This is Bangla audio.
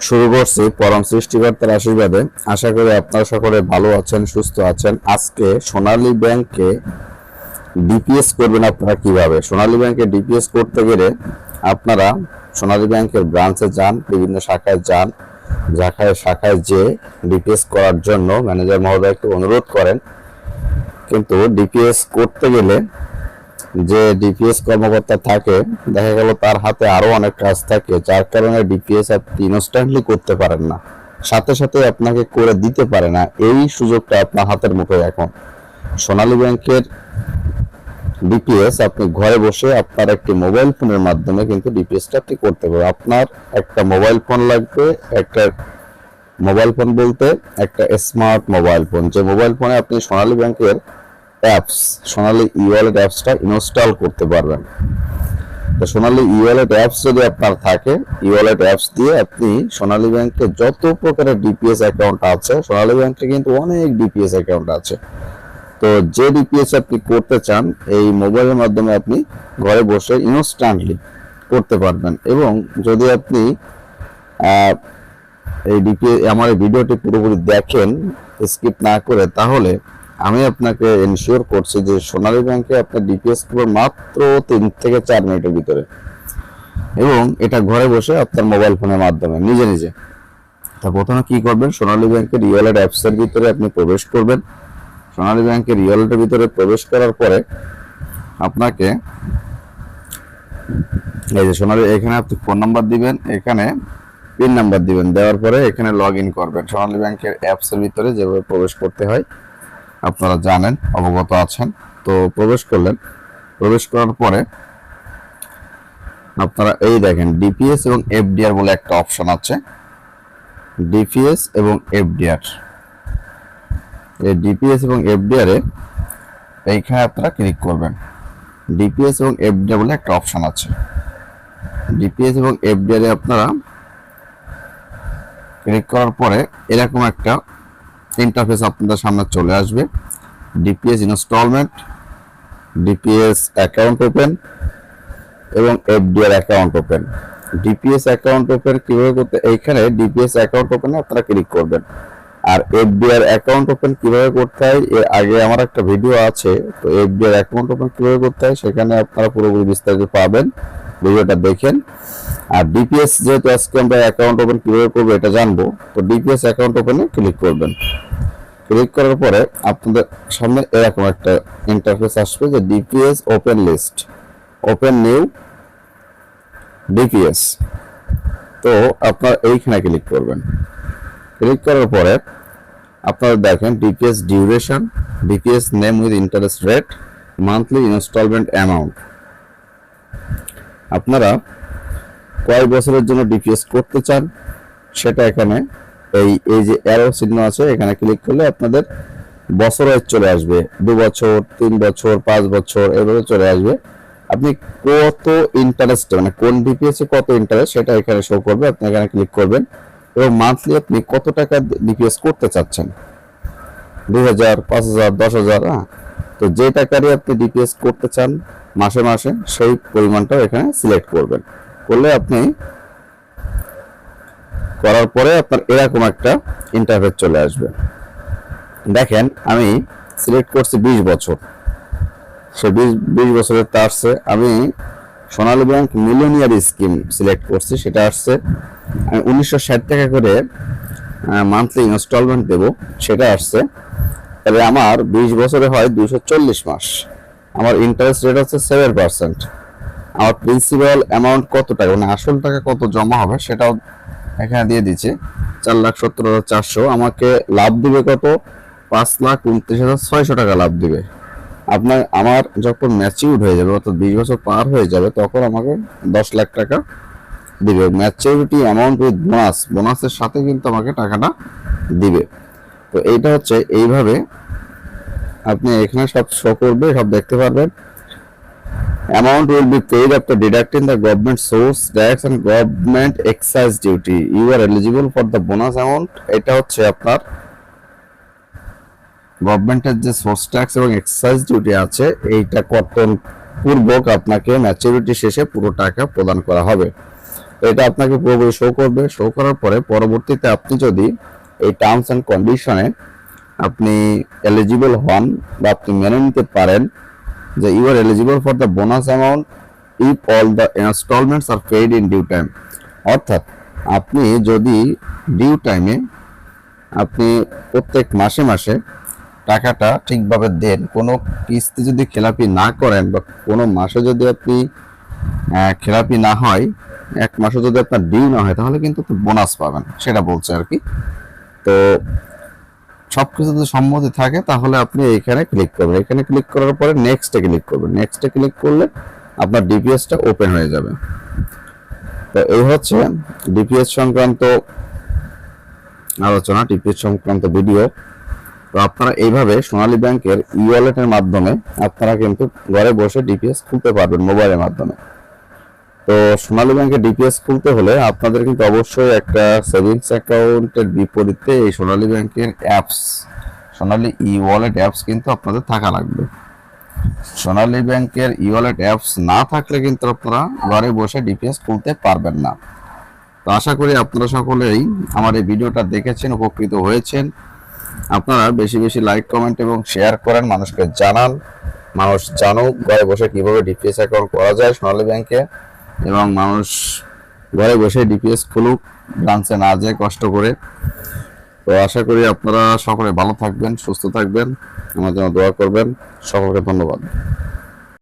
শুরু করছি পরম সৃষ্টিকর্তার আশীর্বাদে। আশা করি আপনারা সকলে ভালো আছেন, সুস্থ আছেন। আজকে সোনালী ব্যাংকে ডিপিএস করবেন আপনারা কীভাবে? সোনালী ব্যাংকে ডিপিএস করতে গেলে আপনারা সোনালী ব্যাংকের ব্রাঞ্চে যান, বিভিন্ন শাখায় যান, শাখায় শাখায় যে ডিপিএস করার জন্য ম্যানেজার মহোদয়কে অনুরোধ করেন। কিন্তু ডিপিএস করতে গেলে যে ডিপিএস কর্মকর্তা থাকে, দেখা গেল তার হাতে আরও অনেক কাজ থাকে, যার কারণে ডিপিএস আপনি ইনস্ট্যান্টলি করতে পারেন না। সাথে সাথে আপনাকে করে দিতে পারে না। এই সুযোগটা আপনার হাতের মুখে এখন। সোনালী ব্যাংকের ডিপিএস আপনি ঘরে বসে আপনার একটি মোবাইল ফোনের মাধ্যমে কিন্তু ডিপিএসটা আপনি করতে পারবেন। আপনার একটা মোবাইল ফোন লাগবে, একটা মোবাইল ফোন বলতে একটা স্মার্ট মোবাইল ফোন যে মোবাইল ফোনে আপনি সোনালী ব্যাংকের অ্যাপস সোনালী ই ওয়ালেট অ্যাপসটা ইনস্টল করতে পারবেন। তো সোনালী ই ওয়ালেট অ্যাপস যদি আপনার থাকে ই ওয়ালেট অ্যাপস দিয়ে আপনি সোনালী ব্যাংকে যত প্রকারের ডিপিএস অ্যাকাউন্ট আছে, সোনালী ব্যাংকে কিন্তু অনেক ডিপিএস অ্যাকাউন্ট আছে। তো যে ডিপিএস আপনি করতে চান, এই মোবাইলের মাধ্যমে আপনি ঘরে বসে ইনস্ট্যান্টলি করতে পারবেন। এবং যদি আপনি এই ডিপিএস আমার ভিডিওটি পুরোপুরি দেখেন স্কিপ না করে, তাহলে আমি আপনাকে এনশিওর করছি যে সোনালী ব্যাংকে আপনার ডিপিএস করবেন মাত্র তিন থেকে চার মিনিটের ভিতরে। এবং এটা ঘরে বসে আপনার মোবাইল ফোনের মাধ্যমে, নিজে নিজে। তা প্রথমে কি করবেন? সোনালী ব্যাংকের রিওয়ালেট অ্যাপসের ভিতরে আপনি প্রবেশ করবেন। সোনালী ব্যাংকের রিওয়ালেটের ভিতরে প্রবেশ করার পরে আপনাকে এই যে সোনালী, এখানে আপনি ফোন নাম্বার দিবেন, এখানে পিন নাম্বার দিবেন। দেওয়ার পরে এখানে লগ ইন করবেন। সোনালী ব্যাংকের অ্যাপসের ভিতরে যেভাবে প্রবেশ করতে হয় আপনারা জানেন, অবগত আছেন। তো প্রবেশ করলেন। প্রবেশ করার পরে আপনারা এই দেখেন ডিপিএস এবং এফডিআর বলে একটা অপশন আছে। ডিপিএস এবং এফডিআর এই ডিপিএস এবং এফডিআর এ এইখানে আপনারা ক্লিক করবেন। ডিপিএস এবং এফডিআর বলে একটা অপশন আছে। ডিপিএস এবং এফডিআর এ আপনারা ক্লিক করার পরে এরকম একটা ইন্টারফেস আপনাদের সামনে চলে আসবে। DPS installment DPS account open এবং FDR account open DPS account open কীভাবে করতে এইখানে ডিপিএস অ্যাকাউন্ট ওপেনে আপনারা ক্লিক করবেন। আর এফডিআর অ্যাকাউন্ট ওপেন কীভাবে করতে হয়, এর আগে আমার একটা ভিডিও আছে, তো এফডিআর অ্যাকাউন্ট ওপেন কীভাবে করতে হয়, সেখানে আপনারা পুরোপুরি বিস্তারিত পাবেন। ভিডিওটা দেখেন। আর ডিপিএস যেহেতু আজকে আমরা অ্যাকাউন্ট ওপেন কীভাবে করব এটা জানব, তো ডিপিএস অ্যাকাউন্ট ওপেনে ক্লিক করবেন। ক্লিক করার পরে আপনাদের সামনে এরকম একটা ইন্টারফেস আসবে যে DPS open list open new DPS তো আপনার এইখানে ক্লিক করবেন। ক্লিক করার পরে আপনারা দেখেন DPS duration DPS name with interest rate monthly installment amount আপনারা কয় বছরের জন্য ডিপিএস করতে চান, সেটা এখানে এই এই যে অ্যারো চিহ্ন আছে, এখানে ক্লিক করলে আপনাদের বছর ওয়াইজ চলে আসবে। দু বছর, তিন বছর, পাঁচ বছর, এভাবে চলে আসবে। আপনি কত ইন্টারেস্ট মানে কোন ডিপিএস কত ইন্টারেস্ট সেটা এখানে শো করবে, আপনি এখানে ক্লিক করবেন। এবং মান্থলি আপনি কত টাকা ডিপিএস করতে চাচ্ছেন? দুই হাজার, পাঁচ হাজার, দশ হাজার হ্যাঁ। তো যে টাকারই আপনি ডিপিএস করতে চান, মাসে মাসে সেই পরিমাণটাও এখানে সিলেক্ট করবেন। করলে আপনি করার পরে আপনার এরকম একটা ইন্টারফেস চলে আসবে। দেখেন, আমি সিলেক্ট করছি বিশ বছর। সে বিশ বিশ বছরের তা আসছে। আমি Sonali bank millionaire scheme select করছি। সেটা আসছে, আমি উনিশশো ষাট টাকা করে মান্থলি ইনস্টলমেন্ট দেব। সেটা আসছে। তবে আমার বিশ বছরে হয় দুশো চল্লিশ মাস। আমার ইন্টারেস্ট রেট হচ্ছে সেভেন পার্সেন্ট আমার প্রিন্সিপাল অ্যামাউন্ট কত টাকা? মানে আসল টাকা কত জমা হবে সেটাও এখানে দিয়ে দিচ্ছে চার লাখ সত্তর হাজার চারশো। আমাকে লাভ দিবে কত? পাঁচ লাখ উনত্রিশ হাজার ছয়শো টাকা লাভ দিবে। আপনার, আমার যখন ম্যাচিউর হয়ে যাবে, অর্থাৎ বিশ বছর পার হয়ে যাবে, তখন আমাকে দশ লাখ টাকা দিবে। ম্যাচিউরিটি অ্যামাউন্ট উইথ বোনাস বোনাসের সাথে কিন্তু আমাকে টাকাটা দিবে। তো এইটা হচ্ছে, এইভাবে আপনি এখানে সব শো করবে, সব দেখতে পারবেন। Amount will be paid after deducting the government source, tax, and government excise duty. You are eligible for the bonus amount. এটা হচ্ছে আপনার গভর্নমেন্টের যে সোর্স ট্যাক্স এবং এক্সাইজ ডিউটি আছে, এইটা কর্তন পূর্বক আপনাকে ম্যাচুরিটি শেষে পুরো টাকা প্রদান করা হবে। এটা আপনাকে পুরোপুরি শো করবে। শো করার পরে পরবর্তীতে আপনি যদি এই টার্মস অ্যান্ড কন্ডিশনে আপনি এলিজিবল হন বা আপনি মেনে নিতে পারেন যে you are eligible for the bonus amount if all the installments are paid in due time অর্থাৎ আপনি যদি ডিউ টাইমে আপনি প্রত্যেক মাসে মাসে টাকাটা ঠিকভাবে দেন, কোনো কিস্তি যদি খেলাপি না করেন বা কোনো মাসে যদি আপনি খেলাপি না হয়, এক মাসে যদি আপনার ডিউ না হয়, তাহলে কিন্তু বোনাস পাবেন, সেটা বলছে আর কি। তো সবকিছু যদি সম্মতি থাকে, তাহলে আপনি এখানে ক্লিক করবেন। এখানে ক্লিক করার পরে নেক্সটে ক্লিক করবেন। নেক্সটে ক্লিক করলে আপনার ডিপিএসটা ওপেন হয়ে যাবে। তো এই হচ্ছে ডিপিএস সংক্রান্ত আলোচনা ডিপিএস সংক্রান্ত ভিডিও তো আপনারা এইভাবে সোনালী ব্যাংকের ই ওয়ালেটের মাধ্যমে আপনারা কিন্তু ঘরে বসে ডিপিএস খুলতে পারবেন মোবাইলের মাধ্যমে। তো সোনালী ব্যাংকে ডিপিএস খুলতে হলে আপনাদের কিন্তু অবশ্যই একটা সেভিংস অ্যাকাউন্টের বিপরীতে এই সোনালী ব্যাংকের apps, Sonali e wallet apps কিন্তু আপনাদের থাকা লাগবে। সোনালী ব্যাংকের ই ওয়ালেট অ্যাপস না থাকলে কিন্তু আপনারা ঘরে বসে ডিপিএস খুলতে পারবেন না। তো আশা করি আপনারা সকলেই আমার এই ভিডিওটা দেখেছেন, উপকৃত হয়েছেন। আপনারা বেশি বেশি লাইক কমেন্ট এবং শেয়ার করেন, মানুষকে জানান। মানুষ জানুক ঘরে বসে কীভাবে ডিপিএস অ্যাকাউন্ট করা যায় সোনালী ব্যাংকে। এবং মানুষ ঘরে বসে ডিপিএস খুলুক ব্রাঞ্চে না যায় কষ্ট করে। তো আশা করি আপনারা সকলে ভালো থাকবেন, সুস্থ থাকবেন। আমার জন্য দোয়া করবেন। সকলকে ধন্যবাদ।